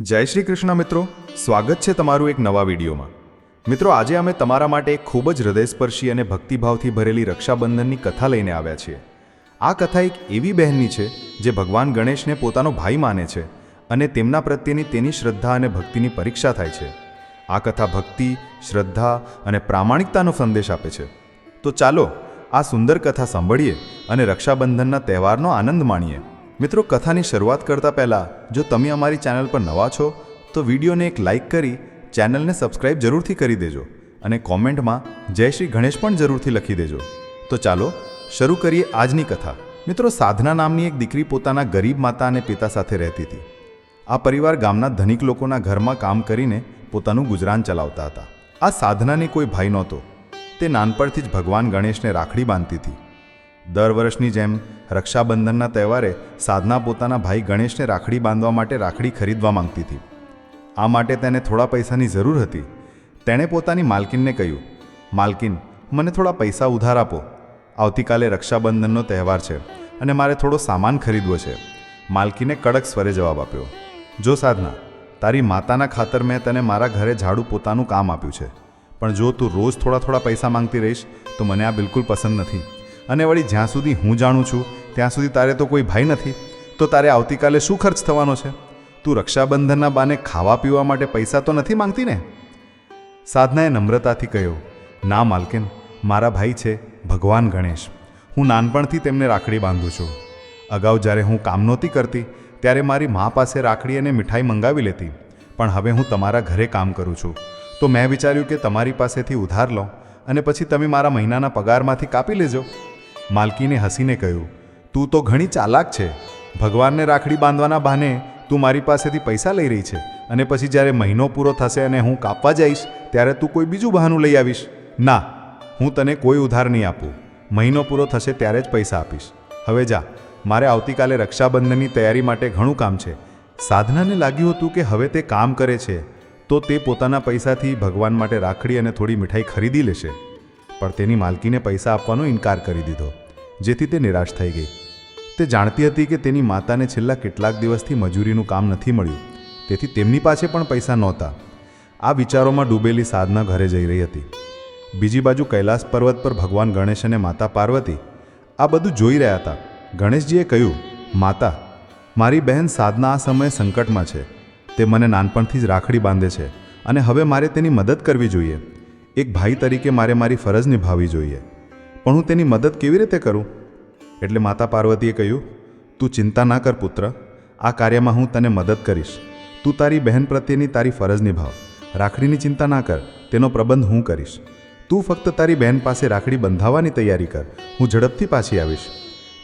જય શ્રી કૃષ્ણ મિત્રો, સ્વાગત છે તમારું એક નવા વિડીયોમાં. મિત્રો, આજે અમે તમારા માટે એક ખૂબ જ હૃદયસ્પર્શી અને ભક્તિભાવથી ભરેલી રક્ષાબંધનની કથા લઈને આવ્યા છીએ. આ કથા એક એવી બહેનની છે, જે ભગવાન ગણેશને પોતાનો ભાઈ માને છે અને તેમના પ્રત્યેની તેની શ્રદ્ધા અને ભક્તિની પરીક્ષા થાય છે. આ કથા ભક્તિ, શ્રદ્ધા અને પ્રામાણિકતાનો સંદેશ આપે છે. તો ચાલો આ સુંદર કથા સાંભળીએ અને રક્ષાબંધનના તહેવારનો આનંદ માણીએ. મિત્રો, કથાની શરૂઆત કરતા પહેલાં, જો તમે અમારી ચેનલ પર નવા છો, તો વિડીયોને એક લાઇક કરી ચેનલને સબસ્ક્રાઇબ જરૂરથી કરી દેજો અને કોમેન્ટમાં જય શ્રી ગણેશ પણ જરૂરથી લખી દેજો. તો ચાલો, શરૂ કરીએ આજની કથા. મિત્રો, સાધના નામની એક દીકરી પોતાના ગરીબ માતા અને પિતા સાથે રહેતી હતી. આ પરિવાર ગામના ધનિક લોકોના ઘરમાં કામ કરીને પોતાનું ગુજરાન ચલાવતા હતા. આ સાધનાને કોઈ ભાઈ નહોતો. તે નાનપણથી જ ભગવાન ગણેશને રાખડી બાંધતી હતી. દર વર્ષની જેમ રક્ષાબંધનના તહેવારે સાધના પોતાના ભાઈ ગણેશને રાખડી બાંધવા માટે રાખડી ખરીદવા માંગતી હતી. આ માટે તેને થોડા પૈસાની જરૂર હતી. તેણે પોતાની માલકીનને કહ્યું, માલકીન, મને થોડા પૈસા ઉધાર આપો. આવતીકાલે રક્ષાબંધનનો તહેવાર છે અને મારે થોડો સામાન ખરીદવો છે. માલકીને કડક સ્વરે જવાબ આપ્યો, જો સાધના, તારી માતાના ખાતર મેં તને મારા ઘરે ઝાડુ પોતાનું કામ આપ્યું છે. પણ જો તું રોજ થોડા થોડા પૈસા માંગતી રહીશ, તો મને આ બિલકુલ પસંદ નથી. અને વળી જ્યાં સુધી હું જાણું છું, ત્યાં સુધી તારે તો કોઈ ભાઈ નથી, તો તારે આવતીકાલે શું ખર્ચ થવાનો છે? તું રક્ષાબંધનના બાને ખાવા પીવા માટે પૈસા તો નથી માંગતી ને? સાધનાએ નમ્રતાથી કહ્યું, ના માલકિન, મારા ભાઈ છે ભગવાન ગણેશ. હું નાનપણથી તેમને રાખડી બાંધું છું. અગાઉ જ્યારે હું કામ નહોતી કરતી, ત્યારે મારી મા પાસે રાખડી અને મીઠાઈ મંગાવી લેતી. પણ હવે હું તમારા ઘરે કામ કરું છું. તો મેં વિચાર્યું કે તમારી પાસેથી ઉધાર લઉં અને પછી તમે મારા મહિનાના પગારમાંથી કાપી લેજો. માલકીને હસીને કહ્યું, તું તો ઘણી ચાલાક છે. ભગવાનને રાખડી બાંધવાના બહાને તું મારી પાસેથી પૈસા લઈ રહી છે અને પછી જ્યારે મહિનો પૂરો થશે અને હું કાપવા જઈશ, ત્યારે તું કોઈ બીજું બહાનું લઈ આવીશ. ના, હું તને કોઈ ઉધાર નહીં આપું. મહિનો પૂરો થશે ત્યારે જ પૈસા આપીશ. હવે જા, મારે આવતીકાલે રક્ષાબંધનની તૈયારી માટે ઘણું કામ છે. સાધનાને લાગ્યું હતું કે હવે તે કામ કરે છે, તો તે પોતાના પૈસાથી ભગવાન માટે રાખડી અને થોડી મીઠાઈ ખરીદી લેશે. પણ તેની માલકીને પૈસા આપવાનો ઇનકાર કરી દીધો, જેથી તે નિરાશ થઈ ગઈ. તે જાણતી હતી કે તેની માતાને છેલ્લા કેટલાક દિવસથી મજૂરીનું કામ નથી મળ્યું, તેથી તેમની પાસે પણ પૈસા નહોતા. આ વિચારોમાં ડૂબેલી સાધના ઘરે જઈ રહી હતી. બીજી બાજુ કૈલાસ પર્વત પર ભગવાન ગણેશ અને માતા પાર્વતી આ બધું જોઈ રહ્યા હતા. ગણેશજીએ કહ્યું, માતા, મારી બહેન સાધના આ સમયે સંકટમાં છે. તે મને નાનપણથી જ રાખડી બાંધે છે અને હવે મારે તેની મદદ કરવી જોઈએ. એક ભાઈ તરીકે મારે મારી ફરજ નિભાવવી જોઈએ. પણ હું તેની મદદ કેવી રીતે કરું? એટલે માતા પાર્વતીએ કહ્યું, તું ચિંતા ના કર પુત્ર. આ કાર્યમાં હું તને મદદ કરીશ. તું તારી બહેન પ્રત્યેની તારી ફરજ નિભાવ. રાખડીની ચિંતા ના કર. તેનો પ્રબંધ હું કરીશ. તું ફક્ત તારી બહેન પાસે રાખડી બંધાવવાની તૈયારી કર. હું ઝડપથી પાછી આવીશ.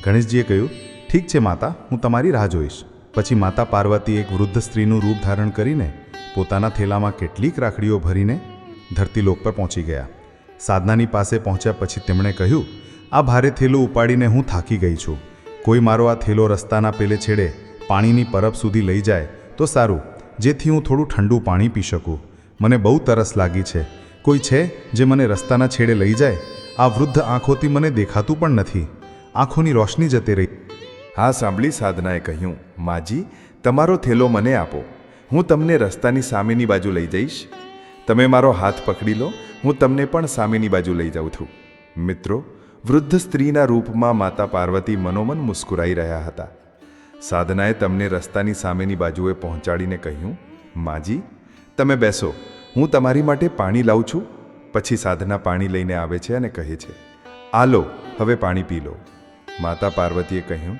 ગણેશજીએ કહ્યું, ઠીક છે માતા, હું તમારી રાહ જોઈશ. પછી માતા પાર્વતી એક વૃદ્ધ સ્ત્રીનું રૂપ ધારણ કરીને પોતાના થેલામાં કેટલીક રાખડીઓ ભરીને ધરતીલોક પર પહોંચી ગયા. સાધનાની પાસે પહોંચ્યા પછી તેમણે કહ્યું, આ ભારે થેલો ઉપાડીને હું થાકી ગઈ છું. કોઈ મારો આ થેલો રસ્તાના પેલે છેડે પાણીની પરબ સુધી લઈ જાય તો સારું, જેથી હું થોડું ઠંડુ પાણી પી શકું. મને બહુ તરસ લાગી છે. કોઈ છે જે મને રસ્તાના છેડે લઈ જાય? આ વૃદ્ધ આંખોથી મને દેખાતું પણ નથી. આંખોની રોશની જતી રહી. હા, સાંભળી સાધનાએ કહ્યું, માજી, તમારો થેલો મને આપો. હું તમને રસ્તાની સામેની બાજુ લઈ જઈશ. તમે મારો હાથ પકડી લો, હું તમને પણ સામેની બાજુ લઈ જાઉં છું. મિત્રો, વૃદ્ધ સ્ત્રીના રૂપમાં માતા પાર્વતી મનોમન મુસ્કુરાઈ રહ્યા હતા. સાધનાએ તમને રસ્તાની સામેની બાજુએ પહોંચાડીને કહ્યું, માજી, તમે બેસો, હું તમારી માટે પાણી લાવું છું. પછી સાધના પાણી લઈને આવે છે અને કહે છે આ લો હવે પાણી પી લો. માતા પાર્વતીએ કહ્યું,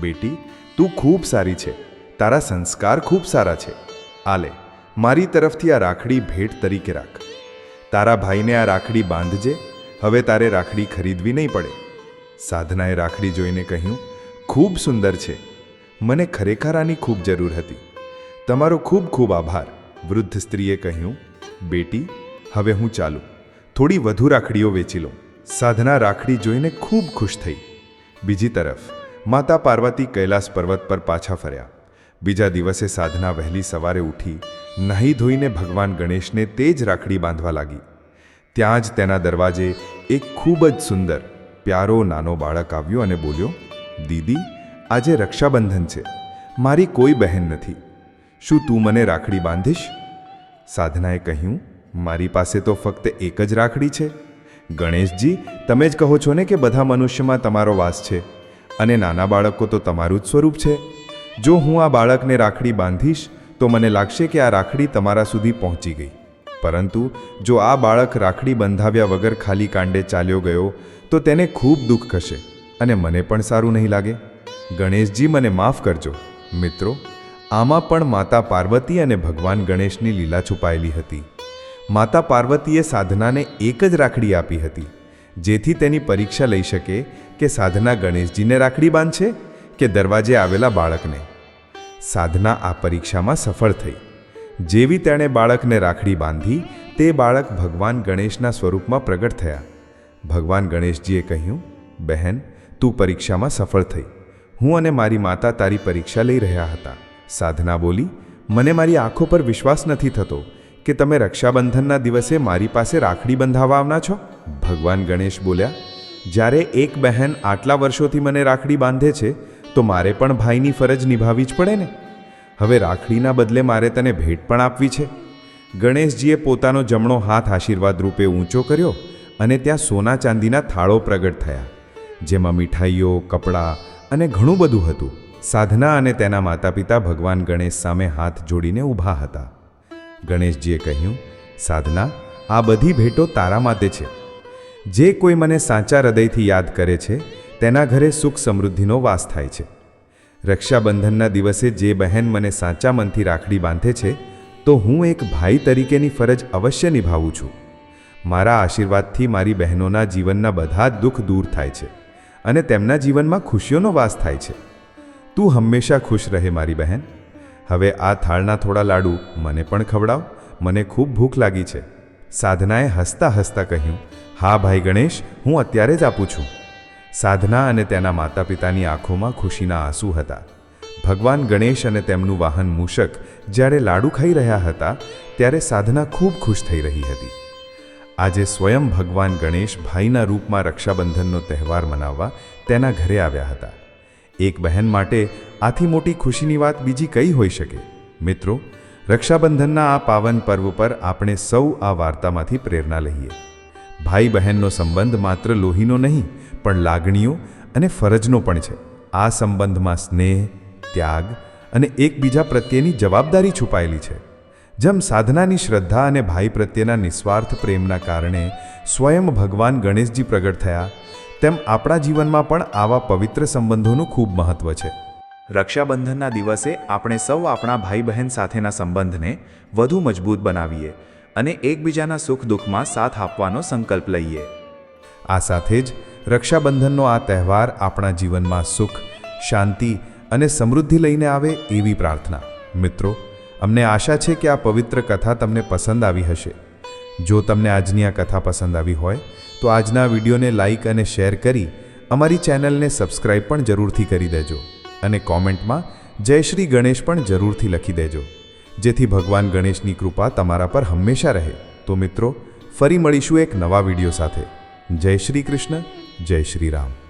બેટી, તું ખૂબ સારી છે. તારા સંસ્કાર ખૂબ સારા છે. આ લે મારી તરફથી આ રાખડી ભેટ તરીકે રાખ. તારા ભાઈને આ રાખડી બાંધજે. હવે તારે રાખડી ખરીદવી નહીં પડે. સાધનાએ રાખડી જોઈને કહ્યું, ખૂબ સુંદર છે. મને ખરેખર આની ખૂબ જરૂર હતી. તમારો ખૂબ ખૂબ આભાર. વૃદ્ધ સ્ત્રીએ કહ્યું, બેટી, હવે હું ચાલું. થોડી વધુ રાખડીઓ વેચી લઉં સાધના રાખડી જોઈને ખૂબ ખુશ થઈ. બીજી તરફ, માતા પાર્વતી કૈલાસ પર્વત પર પાછા ફર્યા. બીજા દિવસે સાધના વહેલી સવારે ઉઠી નાહી ધોઈને ભગવાન ગણેશને તે જ રાખડી બાંધવા લાગી. ત્યાં જ તેના દરવાજે એક ખૂબ જ સુંદર, પ્યારો નાનો બાળક આવ્યો અને બોલ્યો, દીદી, આજે રક્ષાબંધન છે. મારી કોઈ બહેન નથી. શું તું મને રાખડી બાંધીશ? સાધનાએ કહ્યું, મારી પાસે તો ફક્ત એક જ રાખડી છે. ગણેશજી, તમે જ કહો છો ને કે બધા મનુષ્યમાં તમારો વાસ છે અને નાના બાળકો તો તમારું જ સ્વરૂપ છે. જો હું આ બાળકને રાખડી બાંધીશ, તો મને લાગશે કે આ રાખડી તમારા સુધી પહોંચી ગઈ. પરંતુ જો આ બાળક રાખડી બંધાવ્યા વગર ખાલી કાંડે ચાલ્યો ગયો, તો તેને ખૂબ દુઃખ થશે અને મને પણ સારું નહીં લાગે. ગણેશજી, મને માફ કરજો. મિત્રો, આમાં પણ માતા પાર્વતી અને ભગવાન ગણેશની લીલા છુપાયેલી હતી. માતા પાર્વતીએ સાધનાને એક જ રાખડી આપી હતી, જેથી તેની પરીક્ષા લઈ શકે કે સાધના ગણેશજીને રાખડી બાંધશે કે દરવાજે આવેલા બાળકને. સાધના આ પરીક્ષામાં સફળ થઈ. જેવી તેણે બાળકને રાખડી બાંધી, તે બાળક ભગવાન ગણેશના સ્વરૂપમાં પ્રગટ થયા. ભગવાન ગણેશજીએ કહ્યું, બહેન, તું પરીક્ષામાં સફળ થઈ. હું અને મારી માતા તારી પરીક્ષા લઈ રહ્યા હતા. સાધના બોલી, મને મારી આંખો પર વિશ્વાસ નથી થતો કે તમે રક્ષાબંધનના દિવસે મારી પાસે રાખડી બંધાવવા આવના છો. ભગવાન ગણેશ બોલ્યા, જ્યારે એક બહેન આટલા વર્ષોથી મને રાખડી બાંધે છે તો મારે પણ ભાઈની ફરજ નિભાવવી જ પડે ને? હવે રાખડીના બદલે મારે તને ભેટ પણ આપવી છે. ગણેશજીએ પોતાનો જમણો હાથ આશીર્વાદ રૂપે ઊંચો કર્યો અને ત્યાં સોના ચાંદીના થાળો પ્રગટ થયા, જેમાં મીઠાઈઓ, કપડાં અને ઘણું બધું હતું. સાધના અને તેના માતા પિતા ભગવાન ગણેશ સામે હાથ જોડીને ઊભા હતા. ગણેશજીએ કહ્યું, સાધના, આ બધી ભેટો તારા માટે છે. જે કોઈ મને સાચા હૃદયથી યાદ કરે છે તેના ઘરે સુખ સમૃદ્ધિનો વાસ થાય છે. રક્ષાબંધનના દિવસે જે બહેન મને સાચા મનથી રાખડી બાંધે છે, તો હું એક ભાઈ તરીકેની ફરજ અવશ્ય નિભાવું છું. મારા આશીર્વાદથી મારી બહેનોના જીવનના બધા દુઃખ દૂર થાય છે અને તેમના જીવનમાં ખુશીઓનો વાસ થાય છે. તું હંમેશા ખુશ રહે મારી બહેન. હવે આ થાળના થોડા લાડુ મને પણ ખવડાવ, મને ખૂબ ભૂખ લાગી છે. સાધનાએ હસતા હસતા કહ્યું, હા ભાઈ ગણેશ, હું અત્યારે જ આપું છું. સાધના અને તેના માતા પિતાની આંખોમાં ખુશીના આંસુ હતા. ભગવાન ગણેશ અને તેમનું વાહન મૂષક જ્યારે લાડુ ખાઈ રહ્યા હતા, ત્યારે સાધના ખૂબ ખુશ થઈ રહી હતી. આજે સ્વયં ભગવાન ગણેશ ભાઈના રૂપમાં રક્ષાબંધનનો તહેવાર મનાવવા તેના ઘરે આવ્યા હતા. એક બહેન માટે આથી મોટી ખુશીની વાત બીજી કઈ હોઈ શકે? મિત્રો, રક્ષાબંધનના આ પાવન પર્વ પર આપણે સૌ આ વાર્તામાંથી પ્રેરણા લઈએ. ભાઈ બહેનનો સંબંધ માત્ર લોહીનો નહીં પણ લાગણીઓ અને ફરજનો પણ છે. આ સંબંધમાં સ્નેહ, ત્યાગ અને એકબીજા પ્રત્યેની જવાબદારી છુપાયેલી છે. જેમ સાધનાની શ્રદ્ધા અને ભાઈ પ્રત્યેના નિસ્વાર્થ પ્રેમના કારણે સ્વયં ભગવાન ગણેશજી પ્રગટ થયા, તેમ આપણા જીવનમાં પણ આવા પવિત્ર સંબંધોનું ખૂબ મહત્વ છે. રક્ષાબંધનના દિવસે આપણે સૌ આપણા ભાઈ બહેન સાથેના સંબંધને વધુ મજબૂત બનાવીએ અને એકબીજાના સુખ દુઃખમાં સાથ આપવાનો સંકલ્પ લઈએ. આ સાથે જ રક્ષાબંધનનો આ તહેવાર આપણા જીવનમાં સુખ, શાંતિ અને સમૃદ્ધિ લઈને આવે એવી પ્રાર્થના. મિત્રો, અમને આશા છે કે આ પવિત્ર કથા તમને પસંદ આવી હશે. જો તમને આજની આ કથા પસંદ આવી હોય, તો આજના વિડીયોને લાઇક અને શેર કરી અમારી ચેનલને સબસ્ક્રાઇબ પણ જરૂરથી કરી દેજો અને કોમેન્ટમાં જય શ્રી ગણેશ પણ જરૂરથી લખી દેજો, જેથી ભગવાન ગણેશની કૃપા તમારા પર હંમેશા રહે. તો મિત્રો, ફરી મળીશું એક નવા વીડિયો સાથે. જય શ્રી કૃષ્ણ. જય શ્રી રામ.